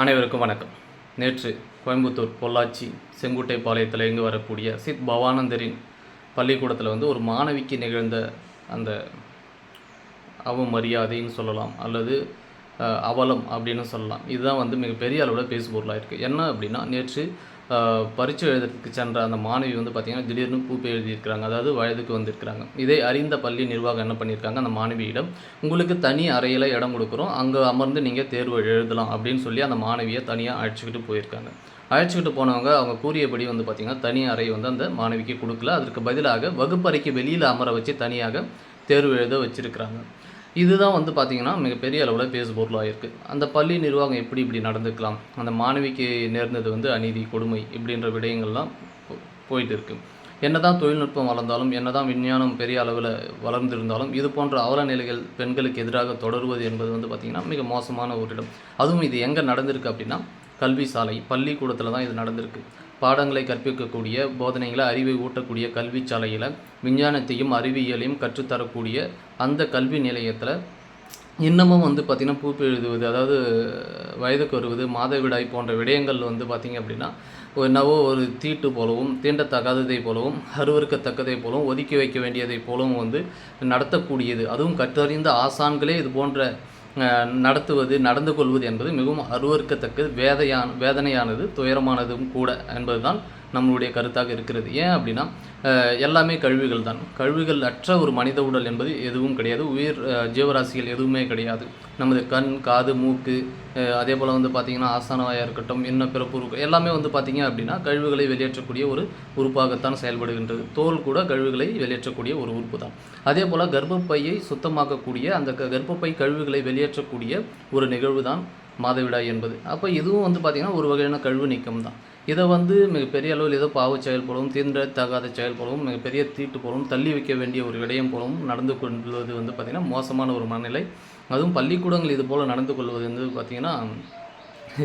அனைவருக்கும் வணக்கம். நேற்று கோயம்புத்தூர் பொள்ளாச்சி செங்குட்டை பாளையத்தில் இங்கு வரக்கூடிய சித் பவானந்தரின் பள்ளிக்கூடத்தில் வந்து ஒரு மாணவிக்கு நிகழ்ந்த அந்த அவமரியாதைன்னு சொல்லலாம். அல்லது அவலம் அப்படின்னு சொல்லலாம். இதுதான் வந்து மிகப்பெரிய அளவில் பேசுபொருளாக இருக்குது என்ன அப்படின்னா நேற்று அஹ், பரீட்சை எழுதுறதுக்கு சென்ற அந்த மாணவி வந்து பார்த்திங்கன்னா திடீர்னு பூப்பை எழுதியிருக்கிறாங்க. அதாவது வயதுக்கு வந்திருக்கிறாங்க. இதை அறிந்த பள்ளி நிர்வாகம் என்ன பண்ணியிருக்காங்க? அந்த மாணவியிடம் உங்களுக்கு தனி அறையில் இடம் கொடுக்குறோம். அங்கே அமர்ந்து நீங்கள் தேர்வு எழுதலாம். அப்படின்னு சொல்லி அந்த மாணவியை தனியாக அழைச்சிக்கிட்டு போயிருக்காங்க. அழைச்சிக்கிட்டு போனவங்க அவங்க கூறியபடி வந்து பார்த்திங்கன்னா தனி அறை வந்து அந்த மாணவிக்கு கொடுக்கல. அதற்கு பதிலாக வகுப்பறைக்கு வெளியில் அமர வச்சு தனியாக தேர்வு எழுத வச்சுருக்கிறாங்க. இதுதான் வந்து பார்த்திங்கன்னா மிகப்பெரிய அளவில் பேசுபொருளாக இருக்குது அந்த பள்ளி நிர்வாகம் எப்படி இப்படி நடந்துக்கலாம்? அந்த மாணவிக்கு நேர்ந்தது வந்து அநீதி கொடுமை இப்படின்ற விடயங்கள்லாம் போ- போயிட்டு இருக்கு. என்னதான் தொழில்நுட்பம் வளர்ந்தாலும் என்னதான் விஞ்ஞானம் பெரிய அளவில் வளர்ந்திருந்தாலும் இது போன்ற அவல நிலைகள் பெண்களுக்கு எதிராக தொடருவது என்பது வந்து பார்த்திங்கன்னா மிக மோசமான ஒரு இடம். அதுவும் இது எங்கே நடந்திருக்கு அப்படின்னா கல்வி சாலை பள்ளிக்கூடத்தில் தான் இது நடந்திருக்கு. பாடங்களை கற்பிக்கக்கூடிய போதனைகளை அறிவை ஊட்டக்கூடிய கல்வி சாலையில் விஞ்ஞானத்தையும் அறிவியலையும் கற்றுத்தரக்கூடிய அந்த கல்வி நிலையத்தில் இன்னமும் வந்து பார்த்திங்கன்னா பூப்பு எழுதுவது அதாவது வயதுக்கு வருவது மாதவிடாய் போன்ற விடயங்கள் வந்து பார்த்திங்க அப்படின்னா என்னவோ ஒரு தீட்டு போலவும் தீண்டத்தகாததை போலவும் அருவறுக்கத்தக்கதை போலவும் ஒதுக்கி வைக்க வேண்டியதை போலவும் வந்து நடத்தக்கூடியது. அதுவும் கற்றறிந்த ஆசான்களே இது போன்ற நடத்துவது நடந்து கொள்வது என்பது மிகவும் அருவருக்கத்தக்கது. வேதையான வேதனையானது துயரமானதும் கூட என்பதுதான் நம்மளுடைய கருத்தாக இருக்கிறது. ஏன் அப்படின்னா எல்லாமே கழிவுகள் தான். கழிவுகள் அற்ற ஒரு மனித உடல் என்பது எதுவும் கிடையாது. உயிர் ஜீவராசிகள் எதுவுமே கிடையாது. நமது கண் காது மூக்கு அதே போல் வந்து பார்த்திங்கன்னா ஆசனவாயாக இருக்கட்டும் என்ன பிறப்பு எல்லாமே வந்து பார்த்திங்க அப்படின்னா கழிவுகளை வெளியேற்றக்கூடிய ஒரு உறுப்பாகத்தான் செயல்படுகின்றது. தோல் கூட கழிவுகளை வெளியேற்றக்கூடிய ஒரு உறுப்பு தான். அதே போல் கர்ப்பப்பையை சுத்தமாக்கக்கூடிய அந்த க- கர்ப்பப்பை கழிவுகளை வெளியேற்றக்கூடிய ஒரு நிகழ்வு தான் மாதவிடாய் என்பது. அப்போ இதுவும் வந்து பார்த்திங்கன்னா ஒரு வகையான கழிவு நீக்கம் தான். இதை வந்து மிகப்பெரிய அளவில் ஏதோ பாவ செயல் போலவும் தீண்டத்தகாத செயல் போலவும் மிகப்பெரிய தீட்டு போலவும் தள்ளி வைக்க வேண்டிய ஒரு விடயம் போலவும் நடந்து கொள்வது வந்து பார்த்திங்கன்னா மோசமான ஒரு மனநிலை. அதுவும் பள்ளிக்கூடங்கள் இது போல் நடந்து கொள்வது வந்து பார்த்திங்கன்னா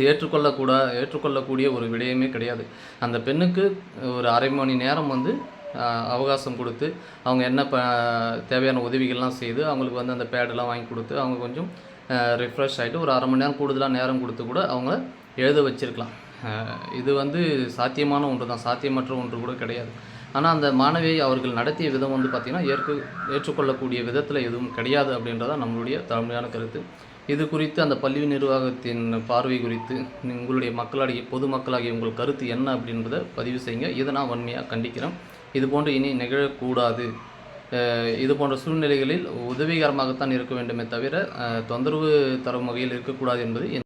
ஏற்றுக்கொள்ளக்கூட ஏற்றுக்கொள்ளக்கூடிய ஒரு விடயமே கிடையாது. அந்த பெண்ணுக்கு ஒரு அரை மணி நேரம் வந்து அவகாசம் கொடுத்து அவங்க என்ன ப தேவையான உதவிகள்லாம் செய்து அவங்களுக்கு வந்து அந்த பேடெல்லாம் வாங்கி கொடுத்து அவங்க கொஞ்சம் ரிஃப்ரெஷ் ஆகிட்டு ஒரு அரை மணி நேரம் கூடுதலாக நேரம் கொடுத்து கூட அவங்க எழுத வச்சுருக்கலாம். இது வந்து சாத்தியமான ஒன்று தான் சாத்தியமற்ற ஒன்று கூட கிடையாது. ஆனால் அந்த மாணவியை அவர்கள் நடத்திய விதம் வந்து பார்த்திங்கன்னா ஏற்று ஏற்றுக்கொள்ளக்கூடிய விதத்தில் எதுவும் கிடையாது அப்படின்றதான் நம்மளுடைய தலைமையான கருத்து. இது குறித்து அந்த பள்ளி நிர்வாகத்தின் பார்வை குறித்து உங்களுடைய மக்களாகிய பொதுமக்களாகிய உங்கள் கருத்து என்ன அப்படின்றத பதிவு செய்யுங்க. இதை நான் வன்மையாக கண்டிக்கிறேன். இது போன்று இனி நிகழக்கூடாது. இது போன்ற சூழ்நிலைகளில் உதவிகரமாகத்தான் இருக்க வேண்டுமே தவிர தொந்தரவு தரும் வகையில் இருக்கக்கூடாது என்பது